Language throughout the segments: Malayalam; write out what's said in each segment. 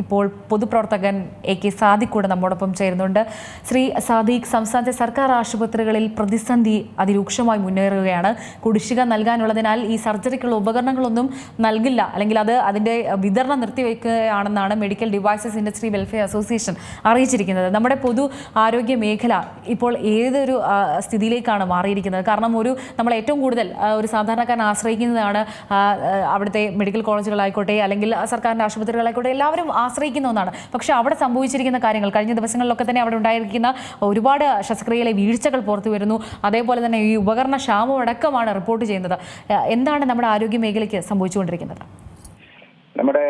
ഇപ്പോൾ പൊതുപ്രവർത്തകൻ എ കെ സാദിഖ് കൂടെ നമ്മോടൊപ്പം ചേരുന്നുണ്ട്. ശ്രീ സാദിഖ് സംസ്ഥാനത്തെ സർക്കാർ ആശുപത്രികളിൽ പ്രതിസന്ധി അതിരൂക്ഷമായി മുന്നേറുകയാണ്. കുടിശ്ശിക നൽകാനുള്ളതിനാൽ ഈ സർജറിക്കുള്ള ഉപകരണങ്ങളൊന്നും നൽകില്ല. അല്ലെങ്കിൽ അത് അതിന്റെ വിതരണം നിർത്തിവെക്കുകയാണെന്നാണ് medical devices industry welfare association അറിയിച്ചിരിക്കുന്നത്. നമ്മുടെ പൊതു ആരോഗ്യ മേഖല ഇപ്പോൾ ഏതൊരു സ്ഥിതിയിലേക്കാണ് മാറിയിരിക്കുന്നത്? കാരണം ഒരു നമ്മൾ ഏറ്റവും കൂടുതൽ ഒരു സാധാരണക്കാരൻ ആശ്രയിക്കുന്നതാണ് അവിടുത്തെ മെഡിക്കൽ കോളേജുകളായിക്കോട്ടെ അല്ലെങ്കിൽ സർക്കാരിന്റെ ആശുപത്രികളായിക്കോട്ടെ എല്ലാവരും ആശ്രയിക്കുന്ന ഒന്നാണ്. പക്ഷേ അവിടെ സംഭവിച്ചിരിക്കുന്ന കാര്യങ്ങൾ കഴിഞ്ഞ ദിവസങ്ങളിലൊക്കെ തന്നെ അവിടെ ഉണ്ടായിരിക്കുന്ന ഒരുപാട് ശസ്ത്രക്രിയയിലെ വീഴ്ചകൾ പുറത്തു വരുന്നു. അതേപോലെ തന്നെ ഈ ഉപകരണ ക്ഷാമം അടക്കമാണ് റിപ്പോർട്ട് ചെയ്യുന്നത്. എന്താണ് നമ്മുടെ ആരോഗ്യ മേഖലയ്ക്ക് സംഭവിച്ചുകൊണ്ടിരിക്കുന്നത്? നമ്മുടെ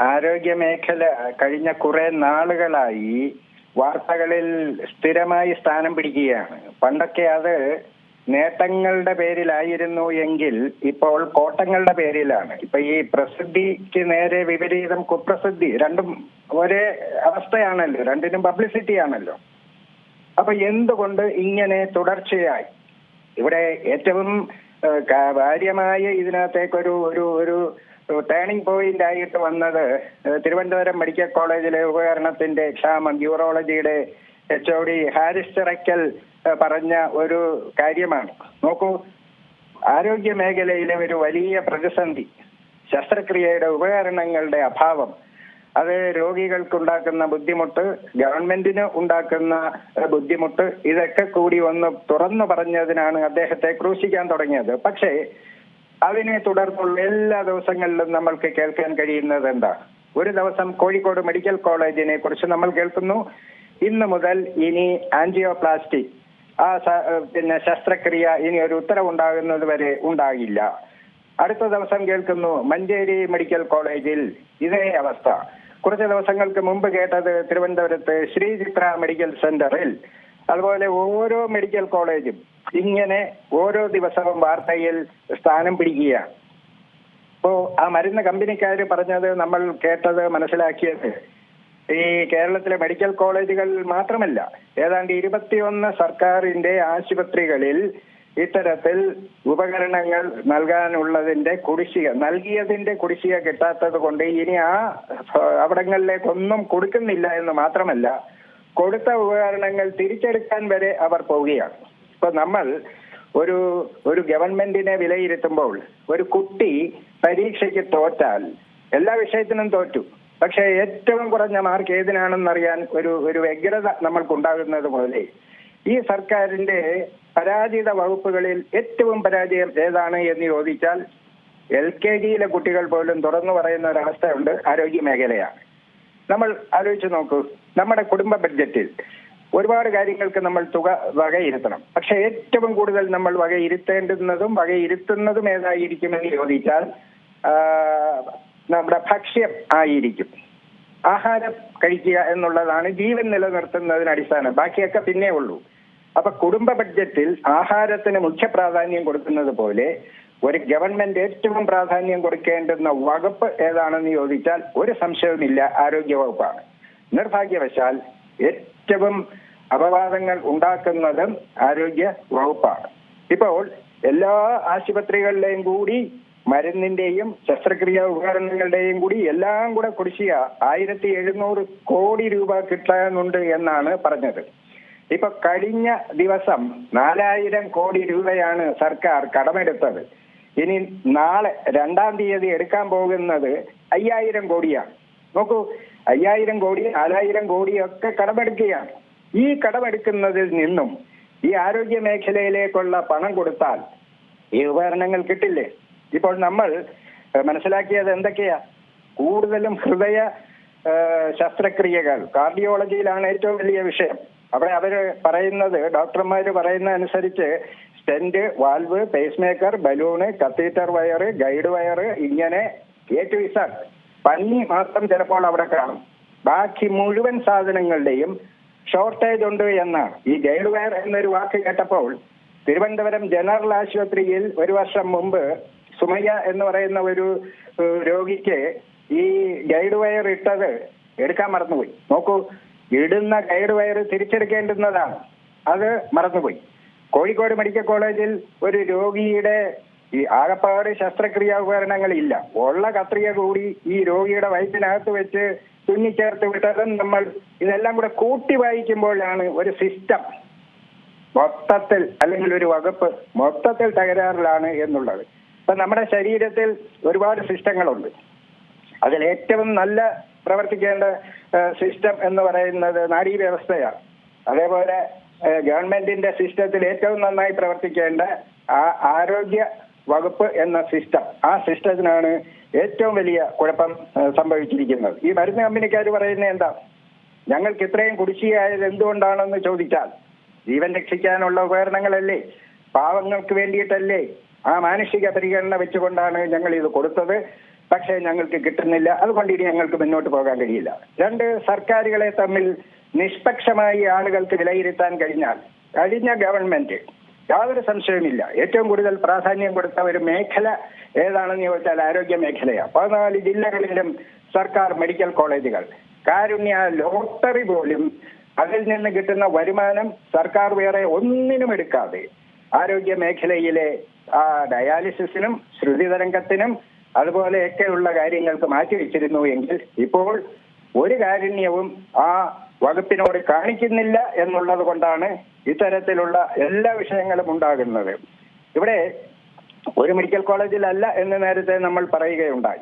ആരോഗ്യ മേഖല കഴിഞ്ഞ കുറെ നാളുകളായി വാർത്തകളിൽ സ്ഥിരമായി സ്ഥാനം പിടിക്കുകയാണ്. പണ്ടൊക്കെ അത് നേട്ടങ്ങളുടെ പേരിലായിരുന്നു എങ്കിൽ ഇപ്പോൾ കോട്ടങ്ങളുടെ പേരിലാണ്. ഇപ്പൊ ഈ പ്രസിദ്ധിക്ക് നേരെ വിപരീതം കുപ്രസിദ്ധി രണ്ടും ഒരേ അവസ്ഥയാണല്ലോ. രണ്ടിനും പബ്ലിസിറ്റി ആണല്ലോ. അപ്പൊ എന്തുകൊണ്ട് ഇങ്ങനെ തുടർച്ചയായി? ഇവിടെ ഏറ്റവും കാര്യമായ ഇതിനകത്തേക്കൊരു ഒരു ഒരു ടേണിംഗ് പോയിന്റ് ആയിട്ട് വന്നത് തിരുവനന്തപുരം മെഡിക്കൽ കോളേജിലെ ഉപകരണത്തിന്റെ ക്ഷാമം യൂറോളജിയുടെ H O D Haris Chirakkal ഏഹ്, പറഞ്ഞ ഒരു കാര്യമാണ്. നോക്കൂ ആരോഗ്യ മേഖലയിലെ ഒരു വലിയ പ്രതിസന്ധി ശസ്ത്രക്രിയയുടെ ഉപകരണങ്ങളുടെ അഭാവം അത് രോഗികൾക്കുണ്ടാക്കുന്ന ബുദ്ധിമുട്ട് ഗവൺമെന്റിന് ഉണ്ടാക്കുന്ന ബുദ്ധിമുട്ട് ഇതൊക്കെ കൂടി ഒന്ന് തുറന്നു പറഞ്ഞതിനാണ് അദ്ദേഹത്തെ ക്രൂശിക്കാൻ തുടങ്ങിയത്. പക്ഷേ അതിനെ തുടർന്നുള്ള എല്ലാ ദിവസങ്ങളിലും നമ്മൾക്ക് കേൾക്കാൻ കഴിയുന്നത് എന്താ? ഒരു ദിവസം കോഴിക്കോട് മെഡിക്കൽ കോളേജിനെ കുറിച്ച് നമ്മൾ കേൾക്കുന്നു. ഇന്ന് മുതൽ ഇനി ആൻജിയോപ്ലാസ്റ്റി ആ പിന്നെ ശസ്ത്രക്രിയ ഇനി ഒരു ഉത്തരവുണ്ടാകുന്നത് വരെ ഉണ്ടാകില്ല. അടുത്ത ദിവസം കേൾക്കുന്നു മഞ്ചേരി മെഡിക്കൽ കോളേജിൽ ഇതേ അവസ്ഥ. കുറച്ച് ദിവസങ്ങൾക്ക് മുമ്പ് കേട്ടത് തിരുവനന്തപുരത്ത് ശ്രീചിത്ര മെഡിക്കൽ സെന്ററിൽ. അതുപോലെ ഓരോ മെഡിക്കൽ കോളേജും ഇങ്ങനെ ഓരോ ദിവസവും വാർത്തയിൽ സ്ഥാനം പിടിക്കുകയാണ്. അപ്പോ ആ മരുന്ന് കമ്പനിക്കാർ പറഞ്ഞത് നമ്മൾ കേട്ടത് മനസ്സിലാക്കിയത് ഈ കേരളത്തിലെ മെഡിക്കൽ കോളേജുകൾ മാത്രമല്ല ഏതാണ്ട് ഇരുപത്തിയൊന്ന് സർക്കാരിന്റെ ആശുപത്രികളിൽ ഇത്തരത്തിൽ ഉപകരണങ്ങൾ നൽകാനുള്ളതിന്റെ കുടിശ്ശിക നൽകിയതിന്റെ കുടിശ്ശിക കിട്ടാത്തത് കൊണ്ട് ഇനി ആ അവിടങ്ങളിലേക്കൊന്നും കൊടുക്കുന്നില്ല എന്ന് മാത്രമല്ല കൊടുത്ത ഉപകരണങ്ങൾ തിരിച്ചെടുക്കാൻ വരെ അവർ പോവുകയാണ്. ഇപ്പൊ നമ്മൾ ഒരു ഒരു ഗവൺമെന്റിനെ വിലയിരുത്തുമ്പോൾ ഒരു കുട്ടി പരീക്ഷയ്ക്ക് തോറ്റാൽ എല്ലാ വിഷയത്തിനും തോറ്റു. പക്ഷെ ഏറ്റവും കുറഞ്ഞ മാർക്ക് ഏതിനാണെന്നറിയാൻ ഒരു ഒരു വ്യഗ്രത നമ്മൾക്കുണ്ടാകുന്നത് പോലെ ഈ സർക്കാരിന്റെ പരാജിത വകുപ്പുകളിൽ ഏറ്റവും പരാജയം ഏതാണ് എന്ന് ചോദിച്ചാൽ എൽ കെ ജിയിലെ കുട്ടികൾ പോലും തുറന്നു പറയുന്ന ഒരവസ്ഥയുണ്ട് ആരോഗ്യ മേഖലയാണ്. നമ്മൾ ആലോചിച്ച് നോക്കൂ നമ്മുടെ കുടുംബ ബഡ്ജറ്റിൽ ഒരുപാട് കാര്യങ്ങൾക്ക് നമ്മൾ തുക വകയിരുത്തണം. പക്ഷെ ഏറ്റവും കൂടുതൽ നമ്മൾ വകയിരുത്തേണ്ടുന്നതും വകയിരുത്തുന്നതും ഏതായിരിക്കുമെന്ന് ചോദിച്ചാൽ നമ്മുടെ ഭക്ഷ്യം ആയിരിക്കും. ആഹാരം കഴിക്കുക എന്നുള്ളതാണ് ജീവൻ നിലനിർത്തുന്നതിന് അടിസ്ഥാനം. ബാക്കിയൊക്കെ പിന്നെ ഉള്ളൂ. അപ്പൊ കുടുംബ ബഡ്ജറ്റിൽ ആഹാരത്തിന് മുഖ്യ പ്രാധാന്യം കൊടുക്കുന്നത് പോലെ ഒരു ഗവൺമെന്റ് ഏറ്റവും പ്രാധാന്യം കൊടുക്കേണ്ടുന്ന വകുപ്പ് ഏതാണെന്ന് ചോദിച്ചാൽ ഒരു സംശയവുമില്ല ആരോഗ്യ വകുപ്പാണ് നിർഭാഗ്യവശാൽ ഏറ്റവും അപവാദങ്ങൾ ഉണ്ടാക്കുന്നതും ആരോഗ്യ വകുപ്പാണ് ഇപ്പോൾ എല്ലാ ആശുപത്രികളിലെയും കൂടി മരുന്നിന്റെയും ശസ്ത്രക്രിയാ ഉപകരണങ്ങളുടെയും കൂടി എല്ലാം കൂടെ കുടിശ്ശിക ആയിരത്തി എഴുന്നൂറ് കോടി രൂപ കിട്ടാനുണ്ട് എന്നാണ് പറഞ്ഞത്. ഇപ്പൊ കഴിഞ്ഞ ദിവസം നാലായിരം കോടി രൂപയാണ് സർക്കാർ കടമെടുത്തത്. ഇനി നാളെ രണ്ടാം തീയതി എടുക്കാൻ പോകുന്നത് അയ്യായിരം കോടിയാണ്. നോക്കൂ അയ്യായിരം കോടി നാലായിരം കോടിയൊക്കെ കടമെടുക്കുകയാണ്. ഈ കടമെടുക്കുന്നതിൽ നിന്നും ഈ ആരോഗ്യ മേഖലയിലേക്കുള്ള പണം കൊടുത്താൽ ഈ ഉപകരണങ്ങൾ കിട്ടില്ലേ? ഇപ്പോൾ നമ്മൾ മനസ്സിലാക്കിയത് എന്തൊക്കെയാ? കൂടുതലും ഹൃദയ ശസ്ത്രക്രിയകൾ. കാർഡിയോളജിയിലാണ് ഏറ്റവും വലിയ വിഷയം. അവിടെ അവർ പറയുന്നത് ഡോക്ടർമാര് പറയുന്ന അനുസരിച്ച് stent valve pacemaker balloon catheter wire guide wire ഇങ്ങനെ എ ടു ഇസഡ് പനി മാത്രം ചിലപ്പോൾ അവിടെ കാണും. ബാക്കി മുഴുവൻ സാധനങ്ങളുടെയും ഷോർട്ടേജ് ഉണ്ട് എന്നാണ്. ഈ ഗൈഡ് വയർ എന്നൊരു വാക്ക് കേട്ടപ്പോൾ തിരുവനന്തപുരം ജനറൽ ആശുപത്രിയിൽ ഒരു വർഷം മുമ്പ് സുമയ്യ എന്ന് പറയുന്ന ഒരു രോഗിക്ക് ഈ ഗൈഡ് വയർ ഇട്ടത് എടുക്കാൻ മറന്നുപോയി. നോക്കൂ ഇടുന്ന ഗൈഡ് വയർ തിരിച്ചെടുക്കേണ്ടുന്നതാണ്. അത് മറന്നുപോയി. കോഴിക്കോട് മെഡിക്കൽ കോളേജിൽ ഒരു രോഗിയുടെ ഈ ആകപ്പാട് ശസ്ത്രക്രിയാ ഉപകരണങ്ങൾ ഇല്ല ഉള്ള കത്രിക കൂടി ഈ രോഗിയുടെ വയറ്റിനകത്ത് വെച്ച് തുന്നിച്ചേർത്ത് വിട്ടതും നമ്മൾ ഇതെല്ലാം കൂടെ കൂട്ടി വായിക്കുമ്പോഴാണ് ഒരു സിസ്റ്റം മൊത്തത്തിൽ അല്ലെങ്കിൽ ഒരു വകുപ്പ് മൊത്തത്തിൽ തകരാറിലാണ് എന്നുള്ളത്. ഇപ്പൊ നമ്മുടെ ശരീരത്തിൽ ഒരുപാട് സിസ്റ്റങ്ങളുണ്ട്. അതിൽ ഏറ്റവും നല്ല പ്രവർത്തിക്കേണ്ട സിസ്റ്റം എന്ന് പറയുന്നത് നാഡീവ്യവസ്ഥയാണ് അതേപോലെ ഗവൺമെന്റിന്റെ സിസ്റ്റത്തിൽ ഏറ്റവും നന്നായി പ്രവർത്തിക്കേണ്ട ആ ആരോഗ്യ വകുപ്പ് എന്ന സിസ്റ്റം. ആ സിസ്റ്റത്തിനാണ് ഏറ്റവും വലിയ കുഴപ്പം സംഭവിച്ചിരിക്കുന്നത്. ഈ മരുന്ന് കമ്പനിക്കാർ പറയുന്നത് എന്താ? ഞങ്ങൾക്ക് ഇത്രയും കുടിശ്ശികയായത് എന്തുകൊണ്ടാണെന്ന് ചോദിച്ചാൽ ജീവൻ രക്ഷിക്കാനുള്ള ഉപകരണങ്ങളല്ലേ? പാവങ്ങൾക്ക് വേണ്ടിയിട്ടല്ലേ? ആ മാനുഷിക പരിഗണന വെച്ചുകൊണ്ടാണ് ഞങ്ങൾ ഇത് കൊടുത്തത്. പക്ഷേ ഞങ്ങൾക്ക് കിട്ടുന്നില്ല. അതുകൊണ്ട് ഇനി ഞങ്ങൾക്ക് മുന്നോട്ട് പോകാൻ കഴിയില്ല. രണ്ട് സർക്കാരുകളെ തമ്മിൽ നിഷ്പക്ഷമായി ആളുകൾക്ക് വിലയിരുത്താൻ കഴിഞ്ഞാൽ കഴിഞ്ഞ ഗവൺമെന്റ് യാതൊരു സംശയവുമില്ല. ഏറ്റവും കൂടുതൽ പ്രാധാന്യം കൊടുത്ത ഒരു മേഖല ഏതാണെന്ന് ചോദിച്ചാൽ ആരോഗ്യ മേഖലയാണ് പതിനാല് ജില്ലകളിലും സർക്കാർ മെഡിക്കൽ കോളേജുകൾ. കാരുണ്യ ലോട്ടറി പോലും അതിൽ നിന്ന് കിട്ടുന്ന വരുമാനം സർക്കാർ വേറെ ഒന്നിനും എടുക്കാതെ ആരോഗ്യ മേഖലയിലെ ആ ഡയാലിസിസിനും ശ്രുതി തരംഗത്തിനും അതുപോലെയൊക്കെയുള്ള കാര്യങ്ങൾക്ക് മാറ്റിവെച്ചിരുന്നു എങ്കിൽ ഇപ്പോൾ ഒരു കാരുണ്യവും ആ വകുപ്പിനോട് കാണിക്കുന്നില്ല എന്നുള്ളത് കൊണ്ടാണ് ഇത്തരത്തിലുള്ള എല്ലാ വിഷയങ്ങളും ഉണ്ടാകുന്നത്. ഇവിടെ ഒരു മെഡിക്കൽ കോളേജിലല്ല എന്ന് നേരത്തെ നമ്മൾ പറയുകയുണ്ടായി.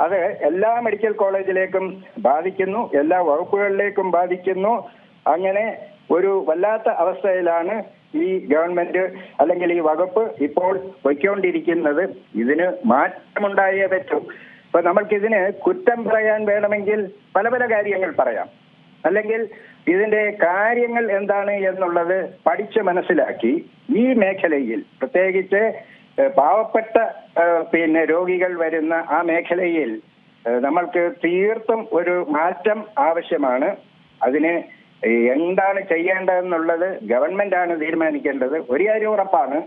അത് എല്ലാ മെഡിക്കൽ കോളേജിലേക്കും ബാധിക്കുന്നു എല്ലാ വകുപ്പുകളിലേക്കും ബാധിക്കുന്നു. അങ്ങനെ ഒരു വല്ലാത്ത അവസ്ഥയിലാണ് ഈ ഗവൺമെന്റ് അല്ലെങ്കിൽ ഈ വകുപ്പ് ഇപ്പോൾ വയ്ക്കൊണ്ടിരിക്കുന്നത് ഇതിന് മാറ്റമുണ്ടായേ പറ്റൂ. ഇപ്പൊ നമ്മൾക്കിതിന് കുറ്റം പറയാൻ വേണമെങ്കിൽ പല പല കാര്യങ്ങൾ പറയാം. അല്ലെങ്കിൽ ഇതിന്റെ കാര്യങ്ങൾ എന്താണ് എന്നുള്ളത് പഠിച്ച് മനസ്സിലാക്കി ഈ മേഖലയിൽ പ്രത്യേകിച്ച് പാവപ്പെട്ട പിന്നെ രോഗികൾ വരുന്ന ആ മേഖലയിൽ നമ്മൾക്ക് തീർത്തും ഒരു മാറ്റം ആവശ്യമാണ്. അതിന് എന്താണ് ചെയ്യേണ്ടതെന്നുള്ളത് ആണ് തീരുമാനിക്കേണ്ടത്. ഒരു കാര്യം ഉറപ്പാണ്.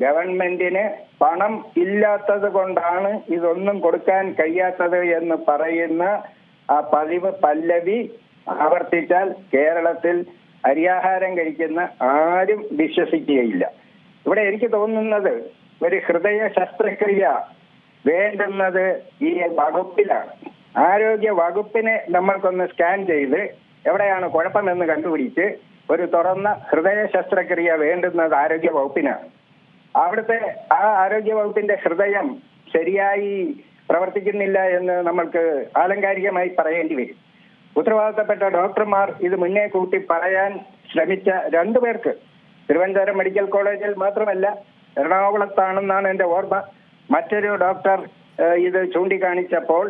ഗവൺമെന്റിന് പണം ഇല്ലാത്തത് കൊണ്ടാണ് ഇതൊന്നും കൊടുക്കാൻ കഴിയാത്തത് എന്ന് പറയുന്ന ആ പതിവ് പല്ലവി ആവർത്തിച്ചാൽ കേരളത്തിൽ അരിയാഹാരം കഴിക്കുന്ന ആരും വിശ്വസിക്കുകയില്ല. ഇവിടെ എനിക്ക് തോന്നുന്നത് ഒരു ഹൃദയ ശസ്ത്രക്രിയ വേണ്ടുന്നത് ഈ വകുപ്പിലാണ്. ആരോഗ്യ വകുപ്പിനെ നമ്മൾക്കൊന്ന് സ്കാൻ ചെയ്ത് എവിടെയാണ് കുഴപ്പമെന്ന് കണ്ടുപിടിച്ച് ഒരു തുറന്ന ഹൃദയ ശസ്ത്രക്രിയ വേണ്ടുന്നത് ആരോഗ്യ വകുപ്പിനാണ് അവിടുത്തെ ആ ആരോഗ്യ വകുപ്പിന്റെ ഹൃദയം ശരിയായി പ്രവർത്തിക്കുന്നില്ല എന്ന് നമ്മൾക്ക് ആലങ്കാരികമായി പറയേണ്ടി വരും. ഉത്തരവാദിത്തപ്പെട്ട ഡോക്ടർമാർ ഇത് മുന്നേ കൂട്ടി പറയാൻ ശ്രമിച്ച രണ്ടുപേർക്ക് തിരുവനന്തപുരം മെഡിക്കൽ കോളേജിൽ മാത്രമല്ല എറണാകുളത്താണെന്നാണ് എന്റെ ഓർമ്മ. മറ്റൊരു ഡോക്ടർ ഇത് ചൂണ്ടിക്കാണിച്ചപ്പോൾ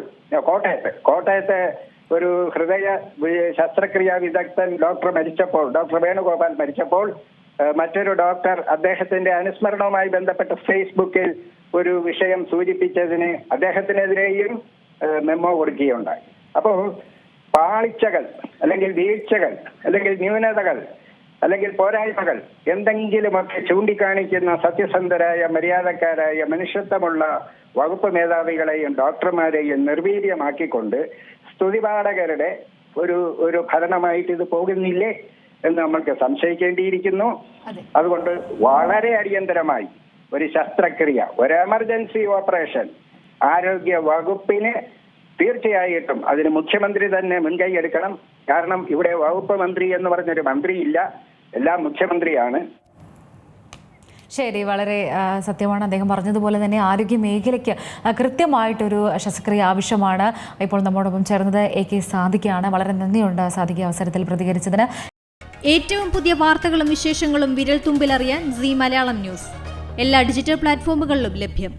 കോട്ടയത്ത് കോട്ടയത്തെ ഒരു ഹൃദയ ശസ്ത്രക്രിയാ വിദഗ്ധൻ ഡോക്ടർ മരിച്ചപ്പോൾ ഡോക്ടർ വേണുഗോപാൽ മരിച്ചപ്പോൾ മറ്റൊരു ഡോക്ടർ അദ്ദേഹത്തിന്റെ അനുസ്മരണവുമായി ബന്ധപ്പെട്ട് ഫേസ്ബുക്കിൽ ഒരു വിഷയം സൂചിപ്പിച്ചതിന് അദ്ദേഹത്തിനെതിരെയും മെമ്മോ കൊടുക്കുകയുണ്ടായി. അപ്പോൾ പാളിച്ചകൾ അല്ലെങ്കിൽ വീഴ്ചകൾ അല്ലെങ്കിൽ ന്യൂനതകൾ അല്ലെങ്കിൽ പോരായ്മകൾ എന്തെങ്കിലുമൊക്കെ ചൂണ്ടിക്കാണിക്കുന്ന സത്യസന്ധരായ മര്യാദക്കാരായ മനുഷ്യത്വമുള്ള വകുപ്പ് മേധാവികളെയും ഡോക്ടർമാരെയും നിർവീര്യമാക്കിക്കൊണ്ട് സ്തുതിപാഠകരുടെ ഒരു ഒരു ഭരണമായിട്ട് ഇത് പോകുന്നില്ലേ എന്ന് നമ്മൾക്ക് സംശയിക്കേണ്ടിയിരിക്കുന്നു. അതെ. അതുകൊണ്ട് വളരെ അടിയന്തരമായി ഒരു ശസ്ത്രക്രിയ ഒരു എമർജൻസി ഓപ്പറേഷൻ ആരോഗ്യ വകുപ്പിന് തീർച്ചയായിട്ടും അതിന് മുഖ്യമന്ത്രി തന്നെ മുൻകൈ എടുക്കണം. കാരണം ഇവിടെ വകുപ്പ് മന്ത്രി എന്ന് പറഞ്ഞൊരു മന്ത്രിയില്ല. എല്ലാം മുഖ്യമന്ത്രിയാണ്. ശരി വളരെ സത്യമാണ്. അദ്ദേഹം പറഞ്ഞതുപോലെ തന്നെ ആരോഗ്യ മേഖലയ്ക്ക് കൃത്യമായിട്ടൊരു ശസ്ത്രക്രിയ ആവശ്യമാണ്. ഇപ്പോൾ നമ്മോടൊപ്പം ചേർന്നത് എ കെ സാധിക്കാണ് വളരെ നന്ദിയുണ്ട് സാധിക അവസരത്തിൽ പ്രതികരിച്ചതിന്. ഏറ്റവും പുതിയ വാർത്തകളും വിശേഷങ്ങളും വിരൽ തുമ്പിലറിയാൻ സി മലയാളം ന്യൂസ്. എല്ലാ ഡിജിറ്റൽ പ്ലാറ്റ്ഫോമുകളിലും ലഭ്യം.